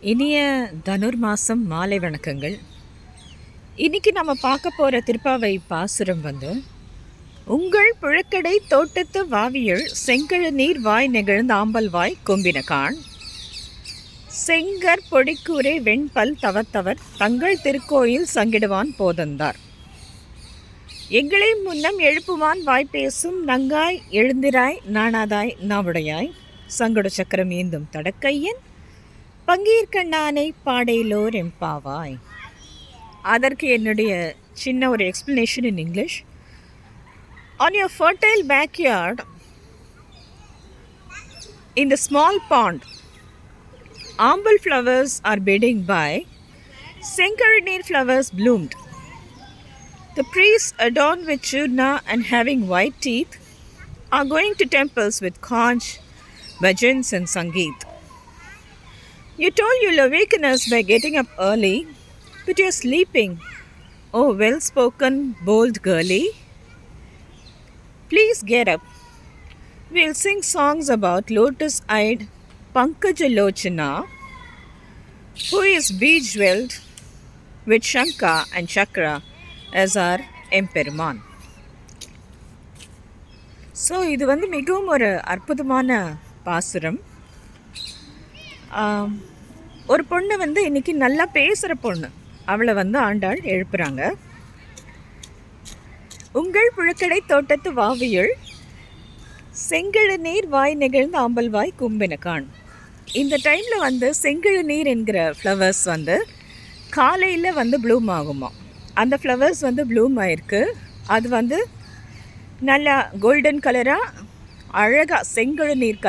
இனிய தனுர் மாதம் மாலை வணக்கங்கள். இன்னைக்கு நம்ம பார்க்க போகிற திருப்பாவை பாசுரம் வந்து உங்கள் புழக்கடை தோட்டத்து வாவியல் செங்கழு நீர் வாய் நெகிழ்ந்த ஆம்பல் வாய் கொம்பினகான் செங்கற் பொடிக்கூரை வெண்பல் தவத்தவர் தங்கள் திருக்கோயில் சங்கிடுவான் போதந்தார். எங்களை முன்னம் எழுப்புவான் வாய் பேசும் நங்காய் எழுந்திராய் நாணாதாய் நாவுடையாய். சங்கட சக்கரம் ஏந்தும் தடக்கையன் பங்கீர்கண்ணானை பாடையிலோர் எம்பாவாய் அதற்கு என்னுடைய சின்ன ஒரு explanation in English on your fertile backyard in the small pond amble flowers are bedding by senkarinir flowers bloomed the priests adorned with churna and having white teeth are going to temples with conch bhajans and sangeet You told you'll awaken us by getting up early, but you're sleeping. Oh, well spoken, bold girlie. Please get up. We'll sing songs about lotus eyed Pankajalochana, who is bejeweled with Shanka and Chakra as our Emperman. So இது வந்து மிகவும் ஒரு அற்புதமான பாசுரம் ஒரு பொண்ணு வந்து இன்றைக்கி நல்லா பேசுகிற பொண்ணு. அவளை வந்து ஆண்டாள் எழுப்புறாங்க. உங்கள் புழுக்கடை தோட்டத்து வாவியுள் செங்கழு நீர் வாய் நெகிழ்ந்த ஆம்பல் வாய் கும்பினகான். இந்த டைமில் வந்து செங்கழு நீர் என்கிற ஃப்ளவர்ஸ் வந்து காலையில் வந்து ப்ளூம் ஆகுமா? அந்த ஃப்ளவர்ஸ் வந்து ப்ளூம் ஆயிருக்கு. அது வந்து நல்லா கோல்டன் கலராக அழகாக செங்கழு நீர்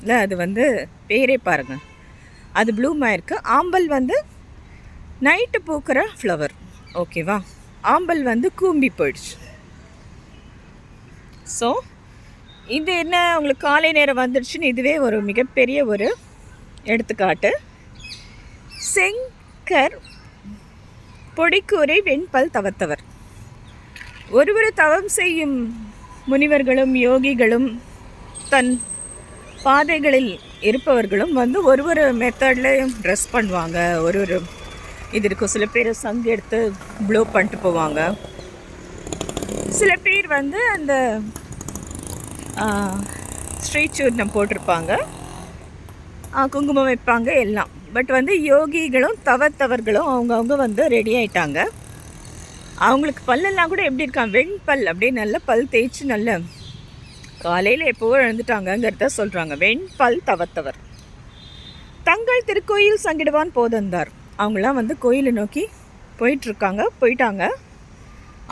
இல்லை அது வந்து பேரே பாருங்கள் அது ப்ளூம் ஆயிருக்கு. ஆம்பல் வந்து நைட்டு பூக்கிற ஃப்ளவர் ஓகேவா ஆம்பல் வந்து கூம்பி போயிடுச்சு. ஸோ இது என்ன? உங்களுக்கு காலை நேரம் வந்துடுச்சுன்னு இதுவே ஒரு மிகப்பெரிய ஒரு எடுத்துக்காட்டு. செங்கர் பொடிக்கூரை வெண்பல் தவத்தவர். ஒருவர் தவம் செய்யும் முனிவர்களும் யோகிகளும் தன் பாதைகளில் இருப்பவர்களும் வந்து ஒரு ஒரு மெத்தட்லேயும் ட்ரெஸ் பண்ணுவாங்க. ஒரு ஒரு இது இருக்கும். சில பேர் சங்கு எடுத்து ப்ளோ பண்ணிட்டு போவாங்க. சில பேர் வந்து அந்த ஸ்ட்ரீட் சூர்ணம் போட்டிருப்பாங்க. குங்குமம் வைப்பாங்க எல்லாம். பட் வந்து யோகிகளும் தவத்தவர்களும் அவங்கவுங்க வந்து ரெடி ஆயிட்டாங்க. அவங்களுக்கு பல்லெல்லாம் கூட எப்படி இருக்கான்? வெண்பல் அப்படியே நல்ல பல் தேய்ச்சி நல்ல காலையில் எப்போவோ எழுந்துட்டாங்கங்கிறத சொல்கிறாங்க வெண்பல் தவத்தவர். தங்கள் திருக்கோயில் சங்கிடுவான் போதந்தார். அவங்களாம் வந்து கோயிலை நோக்கி போயிட்டுருக்காங்க. போயிட்டாங்க.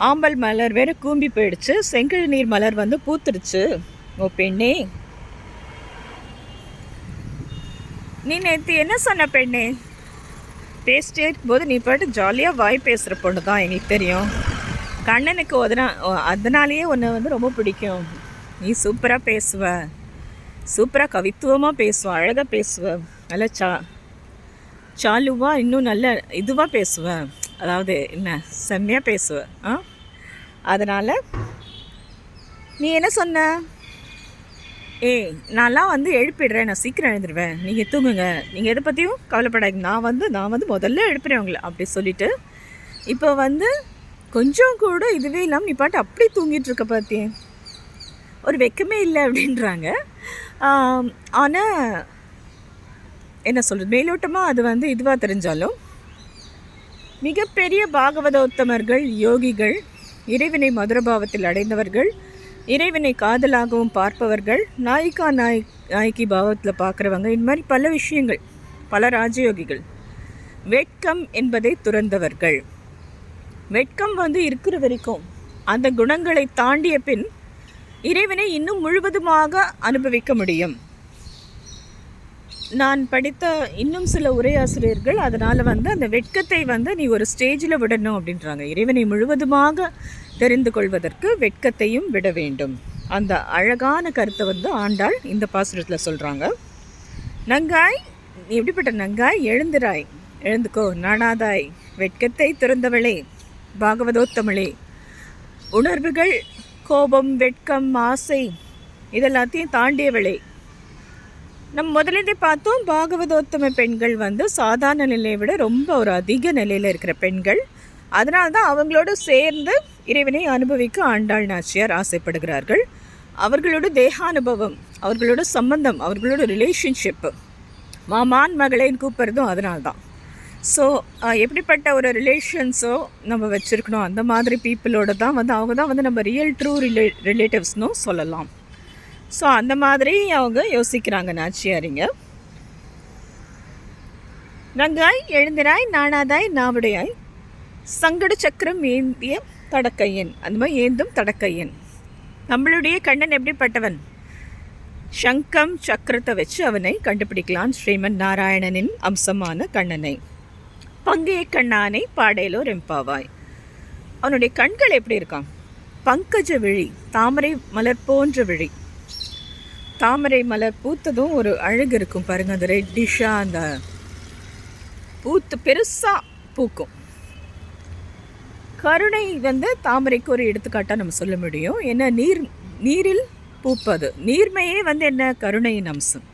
ஆம்பல் மலர் வேறு கூம்பி போயிடுச்சு. செங்கழ் நீர் மலர் வந்து பூத்துருச்சு ஓ பெண்ணே. நீ நேற்று என்ன சொன்ன பெண்ணே? பேசிட்டே இருக்கும்போது நீ பாட்டு ஜாலியாக வாய் பேசுகிற பொண்ணு தான் எங்களுக்கு தெரியும். கண்ணனுக்கு அதனா அதனாலேயே உன்னை வந்து ரொம்ப பிடிக்கும். நீ சூப்பராக பேசுவ. சூப்பராக கவித்துவமாக பேசுவ அழகாக பேசுவ. நல்ல சா சாலுவாக இன்னும் நல்ல இதுவாக பேசுவ. அதாவது என்ன செம்மையாக பேசுவ. ஆ? அதனால் நீ என்ன சொன்ன? ஏய் நான்லாம் வந்து எழுப்பிடுறேன் நான் சீக்கிரம் எழுந்துருவேன். நீங்கள் தூங்குங்க. நீங்கள் எதை பற்றியும் கவலைப்படாதீங்க. நான் வந்து நான் வந்து முதல்ல எழுப்புறேன் உங்களை அப்படி சொல்லிட்டு. இப்போ வந்து கொஞ்சம் கூட இதுவே இல்லாமல் நீ பாட்டு அப்படி தூங்கிட்டு இருக்க பார்த்தியே ஒரு வெக்கமே இல்லை அப்படின்றாங்க. ஆனால் என்ன சொல்கிறது மேலோட்டமாக அது வந்து இதுவாக தெரிஞ்சாலும் மிகப்பெரிய பாகவதோத்தமர்கள் யோகிகள் இறைவனை மதுரபாவத்தில் அடைந்தவர்கள் இறைவனை காதலாகவும் பார்ப்பவர்கள் நாயிக்கா நாய் நாயகி பாவத்தில் பார்க்குறவங்க இந்த மாதிரி பல விஷயங்கள் பல ராஜயோகிகள். வெட்கம் என்பதை துறந்தவர்கள். வெட்கம் வந்து இருக்கிற வரைக்கும் அந்த குணங்களை தாண்டிய பின் இறைவனை இன்னும் முழுவதுமாக அனுபவிக்க முடியும். நான் படித்த இன்னும் சில உரையாசிரியர்கள் அதனால் வந்து அந்த வெட்கத்தை வந்து நீ ஒரு ஸ்டேஜில் விடணும் அப்படின்றாங்க. இறைவனை முழுவதுமாக தெரிந்து கொள்வதற்கு வெட்கத்தையும் விட வேண்டும். அந்த அழகான கருத்தை வந்து ஆண்டாள் இந்த பாசுரத்தில் சொல்கிறாங்க நங்காய் நீ எப்படிப்பட்ட நங்காய்? எழுந்திராய். எழுந்துக்கோ. நாணாதாய். வெட்கத்தை திறந்தவளே. பாகவதோத்தமிழே உணர்வுகள் கோபம் வெட்கம் ஆசை இதெல்லாத்தையும் தாண்டியவளே. நம் முதலிலே பார்த்தோம் பாகவதோத்தம பெண்கள் வந்து சாதாரண நிலையை விட ரொம்ப ஒரு அதிக நிலையில் இருக்கிற பெண்கள். அதனால தான் அவங்களோடு சேர்ந்து இறைவனை அனுபவிக்க ஆண்டாள் நாச்சியார் ஆசைப்படுகிறார்கள். அவர்களோட தேகானுபவம் அவர்களோட சம்பந்தம் அவர்களோட ரிலேஷன்ஷிப்பு மாமான் மகளேன்னு கூப்பிட்றதும் அதனால்தான் ஸோ எப்படிப்பட்ட ஒரு ரிலேஷன்ஸோ நம்ம வச்சுருக்கணும்? அந்த மாதிரி பீப்புளோட தான் வந்து அவங்க தான் வந்து நம்ம ரியல் ட்ரூ ரிலே ரிலேட்டிவ்ஸ்னும் சொல்லலாம். ஸோ அந்த மாதிரி அவங்க யோசிக்கிறாங்க நாச்சியாரிங்க. நங்காய் எழுந்திராய் நாணாதாய் நாவுடையாய். சங்கட சக்கரம் ஏந்திய தடக்கையன். அந்த மாதிரி ஏந்தும் தடக்கையன். நம்மளுடைய கண்ணன் எப்படிப்பட்டவன்? சங்கம் சக்கரத்தை வச்சு அவனை கண்டுபிடிக்கலாம் ஸ்ரீமன் நாராயணனின் அம்சமான கண்ணனை. பங்கைய கண்ணானை பாடையிலோ ரெம்பாவாய். அவனுடைய கண்கள் எப்படி இருக்கான் பங்கஜ விழி தாமரை மலர் போன்ற விழி. தாமரை மலர் பூத்ததும் ஒரு அழகு இருக்கும் பாருங்க அந்த ரெட்டிஷாக அந்த பூத்து பெருசாக பூக்கும். கருணை வந்து தாமரைக்கு ஒரு எடுத்துக்காட்டாக நம்ம சொல்ல முடியும். ஏன்னா நீர் நீரில் பூப்பது. நீர்மையே வந்து என்ன? கருணையின் அம்சம்.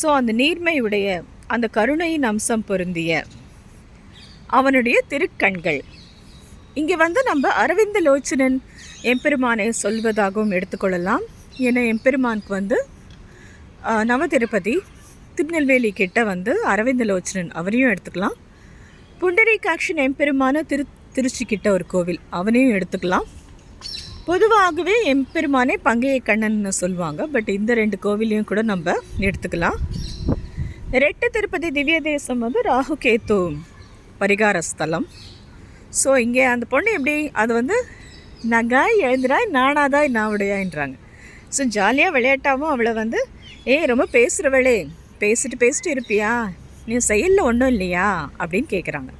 ஸோ அந்த நீர்மையுடைய அந்த கருணையின் அம்சம் பொருந்திய அவனுடைய திருக்கண்கள். இங்கே வந்து நம்ம அரவிந்த லோச்சனன் எம்பெருமானை சொல்வதாகவும் எடுத்துக்கொள்ளலாம். ஏன்னா எம்பெருமானுக்கு வந்து நவ திருப்பதி திருநெல்வேலி கிட்ட வந்து அரவிந்த லோச்சனன் அவரையும் எடுத்துக்கலாம். புண்டரீகாட்சன் எம்பெருமான திரு திருச்சி கிட்ட ஒரு கோவில் அவனையும் எடுத்துக்கலாம். பொதுவாகவே எம்பெருமானே பங்கைய கண்ணன் சொல்லுவாங்க பட் இந்த ரெண்டு கோவிலையும் கூட நம்ம எடுத்துக்கலாம். ரெட்டு திருப்பதி திவ்ய தேசம் வந்து ராகு கேத்து பரிகார ஸ்தலம் ஸோ இங்கே அந்த பொண்ணு எப்படி அது வந்து நகாய் எழுந்திராய் நானாதாய் நாவுடையான்றாங்க ஸோ ஜாலியாக விளையாட்டாவும் அவளை வந்து ஏய் ரொம்ப பேசுகிறவளே பேசிட்டு பேசிட்டு இருப்பியா? நீ செயலில் ஒன்றும் இல்லையா? அப்படின்னு கேட்குறாங்க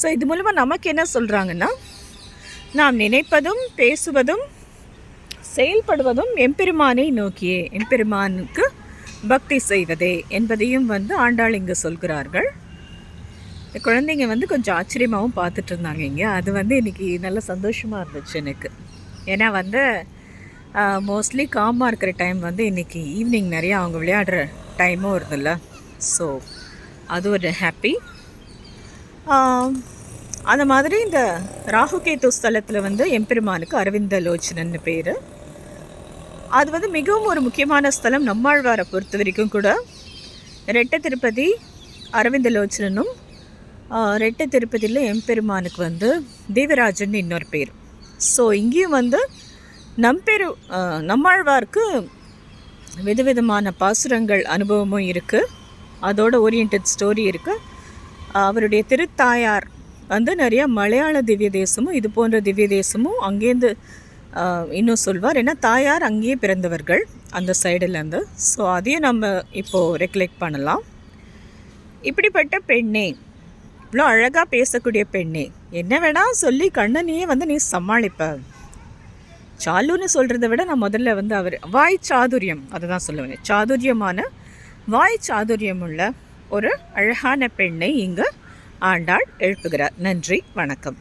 ஸோ இது மூலமாக நமக்கு என்ன சொல்கிறாங்கன்னா நாம் நினைப்பதும் பேசுவதும் செயல்படுவதும் எம்பெருமானை நோக்கியே எம்பெருமானுக்கு பக்தி செய்வதே என்பதையும் வந்து ஆண்டாள் இங்கே சொல்கிறார்கள். குழந்தைங்க வந்து கொஞ்சம் ஆச்சரியமாகவும் பார்த்துட்டு இருந்தாங்க இங்கே. அது வந்து இன்றைக்கி நல்ல சந்தோஷமாக இருந்துச்சு எனக்கு. ஏன்னா வந்து மோஸ்ட்லி காமாக இருக்கிற டைம் வந்து இன்றைக்கி ஈவினிங் நிறையா அவங்க விளையாடுற டைமும் வருதுல்ல ஸோ அது ஒரு ஹாப்பி அந்த மாதிரி இந்த ராகுகேத்து ஸ்தலத்தில் வந்து எம்பெருமானுக்கு அரவிந்த லோச்சனன்னு பேர். அது வந்து மிகவும் ஒரு முக்கியமான ஸ்தலம் நம்மாழ்வாரை பொறுத்த வரைக்கும் கூட. ரெட்ட திருப்பதி அரவிந்த லோச்சனனும் ரெட்டை திருப்பதியில் எம்பெருமானுக்கு வந்து தேவராஜன் இன்னொரு பேர். ஸோ இங்கேயும் வந்து நம்பெரு நம்மாழ்வார்க்கு விதவிதமான பாசுரங்கள் அனுபவமும் இருக்குது அதோட ஓரியன்ட் ஸ்டோரி இருக்குது அவருடைய திருத்தாயார் வந்து நிறைய மலையாள திவ்ய தேசமும் இது போன்ற திவ்ய தேசமும் அங்கேருந்து இன்னும் சொல்வார். ஏன்னா தாயார் அங்கேயே பிறந்தவர்கள் அந்த சைடுலேருந்து ஸோ அதையும் நம்ம இப்போது ரெக்கலெக்ட் பண்ணலாம். இப்படிப்பட்ட பெண்ணே இவ்வளோ அழகாக பேசக்கூடிய பெண்ணே. என்ன வேணால் சொல்லி கண்ணனையே வந்து நீ சமாளிப்ப. சாலுன்னு சொல்கிறத விட நான் முதல்ல வந்து அவர் வாய் சாதுரியம் அதை தான் சொல்லுவேன் சாதுரியமான வாய் சாதுரியம் உள்ள ஒரு அழகான பெண்ணை இங்கு ஆண்டாள் எழுப்புகிறார். நன்றி வணக்கம்.